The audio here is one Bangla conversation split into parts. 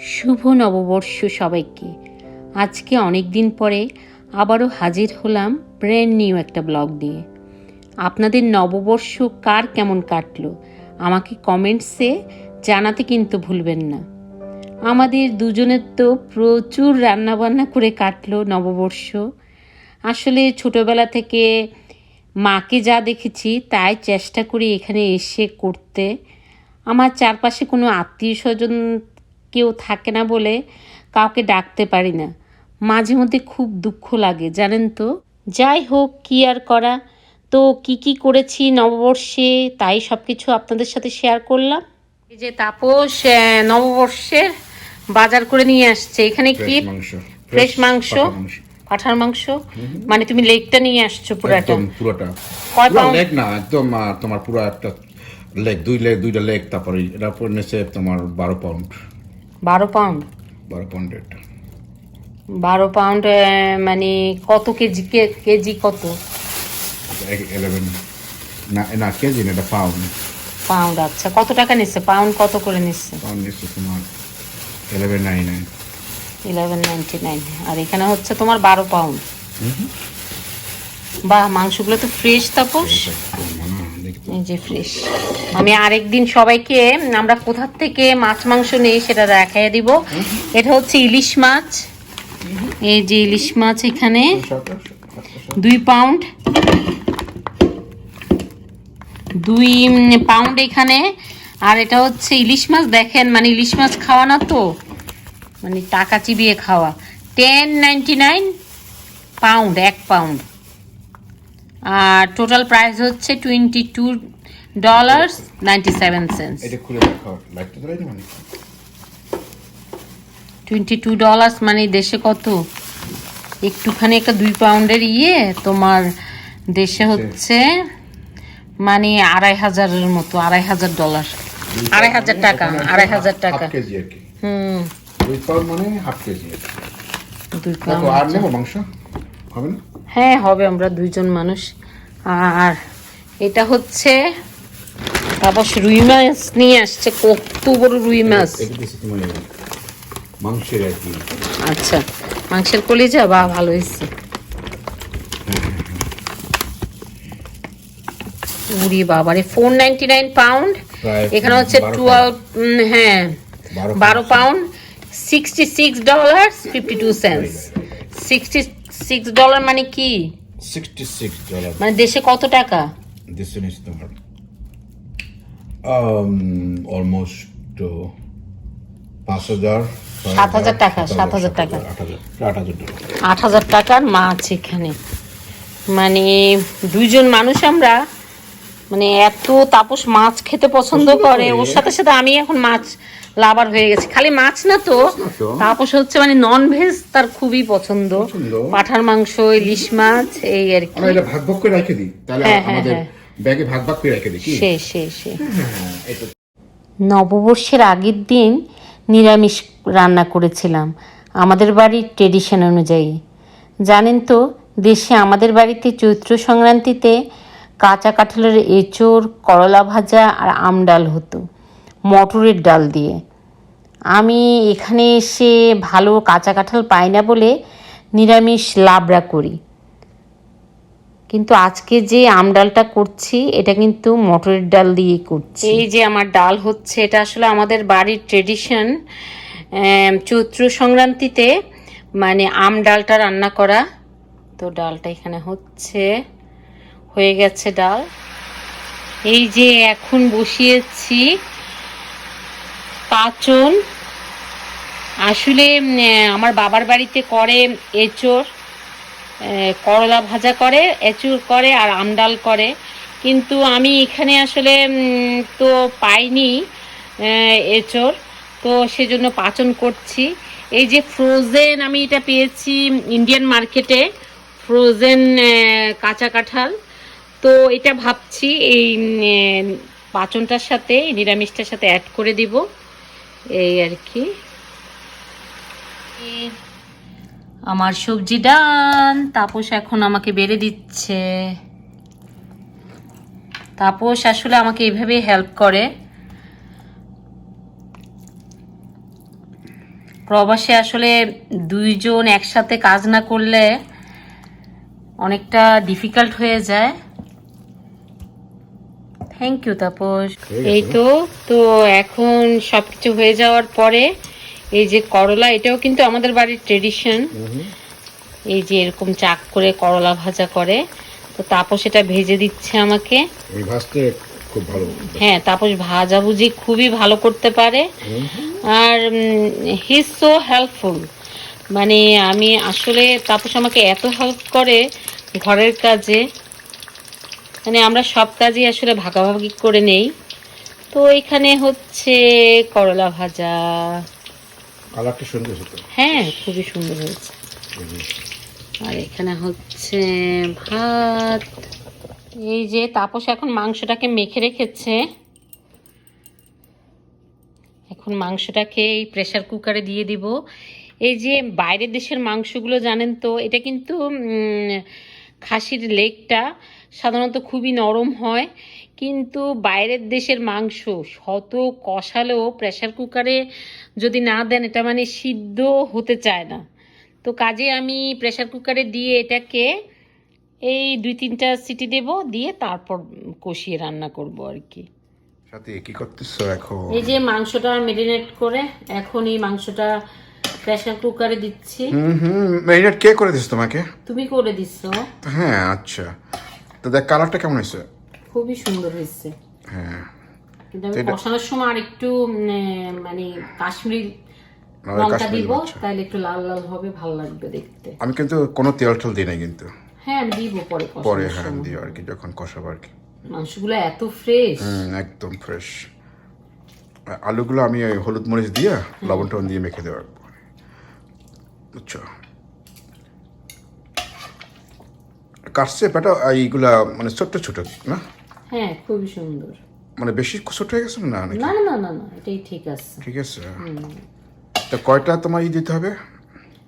শুভ নববর্ষ সবাইকে। আজকে অনেক দিন পরে আবারও হাজির হলাম ব্র্যান্ড নিউ একটা ব্লগ দিয়ে। আপনাদের নববর্ষ কার কেমন কাটলো, আমাকে কমেন্টসে জানাতে কিন্তু ভুলবেন না। আমাদের দুজনের তো প্রচুর রান্নাবান্না করে কাটলো নববর্ষ। আসলে ছোটোবেলা থেকে মাকে যা দেখেছি তাই চেষ্টা করি এখানে এসে করতে। আমার চারপাশে কোনো আত্মীয় স্বজন কেউ থাকে না বলে কাউকে ডাকতে পারি না। মাঝে মধ্যে খুব দুঃখ লাগে জানেন তো? যাই হোক কি আর করা? তো কি কি করেছি নববর্ষে? তাই সব কিছু আপনাদের সাথে শেয়ার করলাম। এই যে তাপস নববর্ষের বাজার করে নিয়ে আসছে। এখানে কি? ফ্রেশ মাংস। পাঠার মাংস। মানে তুমি লেগটা নিয়ে আসছো পুরাটা। পুরোটা। কয় pound? লেগ না একদম তোমার পুরো একটা লেগ দুই লেগ দুইটা লেগ তারপরে এটা নিচে তোমার বারো পাউন্ড। বারো পাউন্ড? বারো পাউন্ডের বারো পাউন্ড মানে কত কেজি কেজি কত? ইলেভেন না না কেজি না এটা পাউন্ড। পাউন্ড আচ্ছা। কত টাকা নিচ্ছে? পাউন্ড কত করে নিচ্ছে? পাউন্ড নিচ্ছে তোমার eleven nine nine eleven ninety nine আর এখানে হচ্ছে তোমার বারো পাউন্ড। বাহ মাংসগুলো তো ফ্রেশ তাপস। এই যে ফ্রেশ আমি আরেকদিন সবাইকে আমরা কোথা থেকে মাছ মাংস নেই সেটা দেখাই দিব। এটা হচ্ছে ইলিশ মাছ। এই যে ইলিশ মাছ এখানে। দুই পাউন্ড দুই পাউন্ড এখানে। আর এটা হচ্ছে ইলিশ মাছ। দেখেন মানে ইলিশ মাছ খাওয়া না তো? মানে টাকা চিবিয়ে খাওয়া। টেন নাইনটি নাইন পাউন্ড এক পাউন্ড আর টোটাল প্রাইস হচ্ছে twenty two dollars ninety seven মানে টোয়েন্টি টু ডলার্স মানে দেশে কত? একটুখানি একটা দুই পাউন্ডের ইয়ে তোমার দেশে হচ্ছে মানে আড়াই হাজারের মতো আড়াই হাজার ডলার আড়াই হাজার টাকা আড়াই হাজার টাকা। হুম। দুই পাউন্ড মানে হাফ কেজি দুই পাউন্ড আর নেব মাংস? হবে না? হ্যাঁ হবে আমরা দুইজন মানুষ। আর এটা হচ্ছে তারপর রুই মাছ নিয়ে আসছে কত বড় রুই মাছ। মাংসের আর কি। আচ্ছা মাংসের কলিজা বা ভালো হয়েছে। উরি বাবারে ফোর নাইনটি নাইন পাউন্ড এখানে হচ্ছে টুয়েলভ হ্যাঁ বারো বারো pound sixty six dollar fifty two cents sixty six dollar মানে কি? ডলার মানে দেশে কত টাকা? one is তোমার uh, পাঁচ হাজার সাত হাজার টাকা, সাত হাজার টাকা। আট হাজার টাকার মাছ এখানে। মানে দুইজন মানুষ আমরা মানে এত তাপস মাছ খেতে পছন্দ করে। ওর সাথে সাথে আমি এখন মাছ লাভার হয়ে গেছে। খালি মাছ না তো। তাপস হচ্ছে মানে নন ভেজ তার খুবই পছন্দ। পাঠার মাংস ইলিশ মাছ এই আর কি। আমরা এটা ভাগ ভাগ করে রেখে দিই। তাহলে হ্যাঁ, হ্যাঁ, আমাদের হ্যাঁ। ব্যাগে ভাগ ভাগ করে রেখে দিই কি? সে সে সে। হ্যাঁ, নববর্ষের আগের দিন নিরামিষ রান্না করেছিলাম। আমাদের বাড়ির ট্রেডিশন অনুযায়ী। জানেন তো দেশে আমাদের বাড়িতে চৈত্র সংক্রান্তিতে কাঁচা কাঁঠালের এঁচোড় করলা ভাজা আর আম ডাল হতো। মটরের ডাল দিয়ে। আমি এখানে এসে ভালো কাঁচা কাঁঠাল পাই না বলে নিরামিষ লাবড়া করি। কিন্তু আজকে যে আম ডালটা করছি, এটা কিন্তু মটরের ডাল দিয়ে করছি। এই যে আমার ডাল হচ্ছে, এটা আসলে আমাদের বাড়ির ট্রেডিশন চৈত্র সংক্রান্তিতে মানে আম ডালটা রান্না করা। তো ডালটা এখানে হচ্ছে, হয়ে গেছে ডাল। এই যে এখন বসিয়েছি পাচন আসলে আমার বাবার বাড়িতে করে এঁচোড় করলা ভাজা করে এঁচুর করে আর আমডাল করে। কিন্তু আমি এখানে আসলে তো পাইনি এঁচোড়। তো সেজন্য পাচন করছি। এই যে ফ্রোজেন আমি এটা পেয়েছি ইন্ডিয়ান মার্কেটে ফ্রোজেন কাঁচা কাঁঠাল। তো এটা ভাবছি এই পাচনটার সাথে, নিরামিষটার সাথে অ্যাড করে দিব। এই আর কি। আমার সবজি ডান। তাপস এখন আমাকে বেড়ে দিচ্ছে। তাপস আসলে আমাকে এইভাবে হেল্প করে। প্রবাসে আসলে দুইজন একসাথে কাজ না করলে অনেকটা ডিফিকাল্ট হয়ে যায়। থ্যাংক ইউ তাপস এই তো তো এখন সব কিছু হয়ে যাওয়ার পরে এই যে করলা এটাও কিন্তু আমাদের বাড়ির ট্রেডিশন এই যে এরকম চাক করে করলা ভাজা করে তো তাপস এটা ভেজে দিচ্ছে আমাকে। এই ভাজতে খুব ভালো। হ্যাঁ তাপস ভাজাভুজি খুবই ভালো করতে পারে। আর হি সো হেল্পফুল মানে আমি আসলে তাপস আমাকে এত হেল্প করে ঘরের কাজে। মানে আমরা সব কাজই আসলে ভাগাভাগি করে নেই। তো এখানে হচ্ছে করলা ভাজা। কালারটা সুন্দর হ্যাঁ খুবই সুন্দর হয়েছে। আর এখানে হচ্ছে ভাত। এই যে তাপস এখন মাংসটাকে মেখে রেখেছে। এখন মাংসটাকে এই প্রেসার কুকারে দিয়ে দিব। এই যে বাইরের দেশের মাংসগুলো জানেন তো এটা কিন্তু উম, খাসির লেগটা সাধারণত খুবই নরম হয় কিন্তু বাইরের দেশের মাংস শত কষালেও প্রেশার কুকারে যদি না দেন এটা মানে সিদ্ধ হতে চায় না। তো কাজে আমি প্রেশার কুকারে দিয়ে এটাকে এই দুই তিনটা সিটি দেব দিয়ে তারপর কষিয়ে রান্না করব আর কি। সাথে কি করতেছো এখন? এই যে মাংসটা মেরিনেট করে এখন এই মাংসটা প্রেসার কুকারে দিচ্ছি। হুম হুম ম্যারিনেট কে করে দিস তোমাকে? তুমি করে দিচ্ছ। হ্যাঁ আচ্ছা। তো দেখ কালারটা কেমন হয়েছে? খুবই সুন্দর হয়েছে। হ্যাঁ। কিন্তু আমি কষানোর সময় আর একটু মানে কাশ্মীরি নাহলে লঙ্কা দিব তাহলে একটু লাল লাল হবে ভালো লাগবে দেখতে। আমি কিন্তু কোনো তেল টেল দিই না কিন্তু। হ্যাঁ আমি দিব পরে পরে হ্যাঁ। আর কি যখন কষাবো আর কি। মাংসগুলো এত ফ্রেশ একদম ফ্রেশ আলুগুলো আমি হলুদ মরিচ দিয়ে লবণ টবণ দিয়ে মেখে দেওয়ার পরে কাটছে পেটা এইগুলা মানে ছোট্ট ছোট না? হ্যাঁ খুবই সুন্দর। মানে বেশি ছোট হয়ে গেছে না না না না না এটাই ঠিক আছে। ঠিক আছে। তা কয়টা তোমার ই দিতে হবে?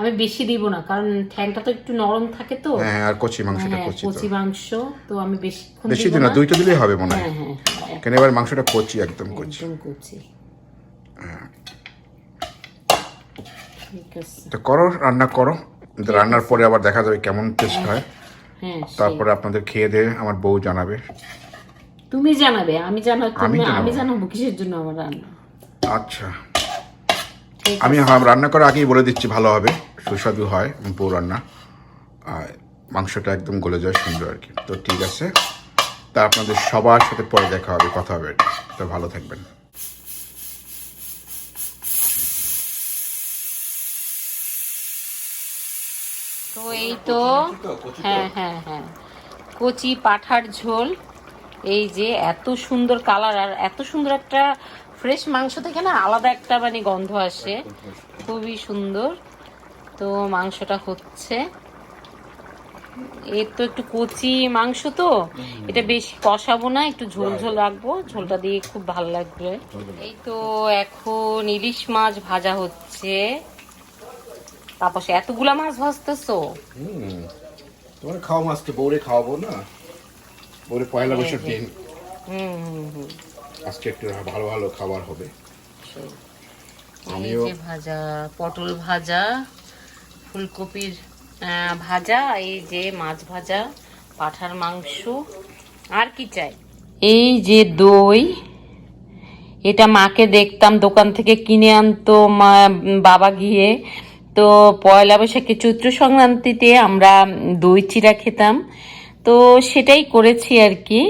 আমি বেশি দিব না কারণ ঠ্যাংটা তো একটু নরম থাকে তো। হ্যাঁ হ্যাঁ, আর কচি মাংসটা হ্যাঁ কচি কচি মাংস তো আমি বেশিক্ষণ বেশি দিব না দুইটা দিলেই হবে মনে হয়। হ্যাঁ হ্যাঁ হ্যাঁ, কেন এবার মাংসটা কচি একদম কচি। একদম কচি ঠিক আছে। তো করো রান্না করো। রান্নার পরে আবার দেখা যাবে কেমন টেস্ট হয়। তারপরে আপনাদের খেয়ে দিয়ে আমার বউ জানাবে। তুমি জানাবে আমি জানা আমি জানাব। আমি জানাব কিসের জন্য আমার রান্না। আচ্ছা। আমি হ্যাঁ, রান্না করার আগেই বলে দিচ্ছি ভালো হবে সুস্বাদু হয় বউ রান্না। আর মাংসটা একদম গলে যায় সুন্দর আর কি। তো ঠিক আছে তা আপনাদের সবার সাথে পরে দেখা হবে কথা হবে তো ভালো থাকবেন। এই তো হ্যাঁ হ্যাঁ হ্যাঁ। কচি পাঠার ঝোল। এই যে এত সুন্দর কালার আর এত সুন্দর একটা ফ্রেশ মাংস থেকে না আলাদা একটা মানে গন্ধ আসে। খুবই সুন্দর। তো মাংসটা হচ্ছে। এর তো একটু কচি মাংস তো। এটা বেশি কষাবো না একটু ঝোল ঝোল রাখব। ঝোলটা দিয়ে খুব ভালো লাগবে। এই তো এখন ইলিশ মাছ ভাজা হচ্ছে। তারপর সে এতগুলা মাছ ভাজতেছো? তোমার খাওয়া মাছকে বউরে খাওয়াবো না? বউরে পয়লা বৈশাখ দিন। হুম হুম হুম। আজকে একটু ভালো ভালো খাবার হবে। আমিও- ভাজা পটল ভাজা ফুলকপির ভাজা এই যে মাছ ভাজা পাঠার মাংস। আর কি চাই? এই যে দই এটা মাকে দেখতাম দোকান থেকে কিনে আনতো মা বাবা গিয়ে। তো পয়লা বৈশাখে চৈত্র সংক্রান্তিতে আমরা দই চিরা খেতাম। তো সেটাই করেছি আর কি।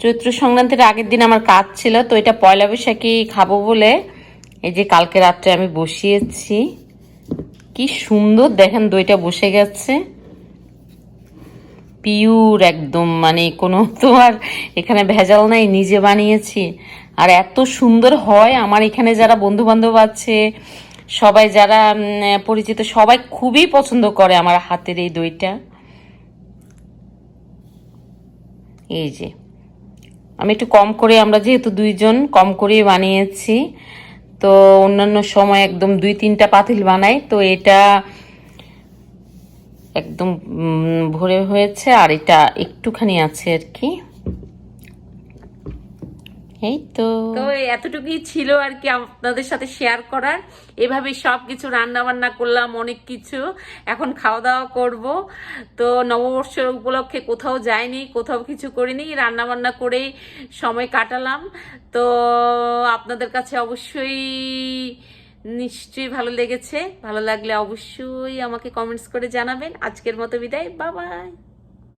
চৈত্র সংক্রান্তির আগের দিন আমার কাজ ছিল, তো এটা পয়লা বৈশাখী খাব বলে এই যে কালকে রাত্রে আমি বসিয়েছি। কি সুন্দর দেখেন দইটা বসে গেছে। পিওর একদম মানে কোনো তো আর এখানে ভেজাল নাই, নিজে বানিয়েছি। আর এত সুন্দর হয়, আমার এখানে যারা বন্ধু বান্ধব আছে সবাই যারা পরিচিত, সবাই খুবই পছন্দ করে আমার হাতের এই দইটা। এই যে, আমি একটু কম করে, আমরা যেহেতু দুইজন, কম করেই বানিয়েছি, তো অন্যান্য সময় একদম দুই তিনটা পাতিল বানাই, তো এটা একদম ভরে হয়েছে, আর এটা একটুখানি আছে আর কি। এই তো। তো এতটুকুই ছিল আর কি আপনাদের সাথে শেয়ার করার। এভাবে সব কিছু রান্না বান্না করলাম, অনেক কিছু। এখন খাওয়া দাওয়া করব। তো নববর্ষের উপলক্ষে কোথাও যাইনি, কোথাও কিছু করিনি রান্না বান্না করেই সময় কাটালাম। তো আপনাদের কাছে অবশ্যই নিশ্চয়ই ভালো লেগেছে। ভালো লাগলে অবশ্যই আমাকে কমেন্টস করে জানাবেন। আজকের মতো বিদায় বাবাই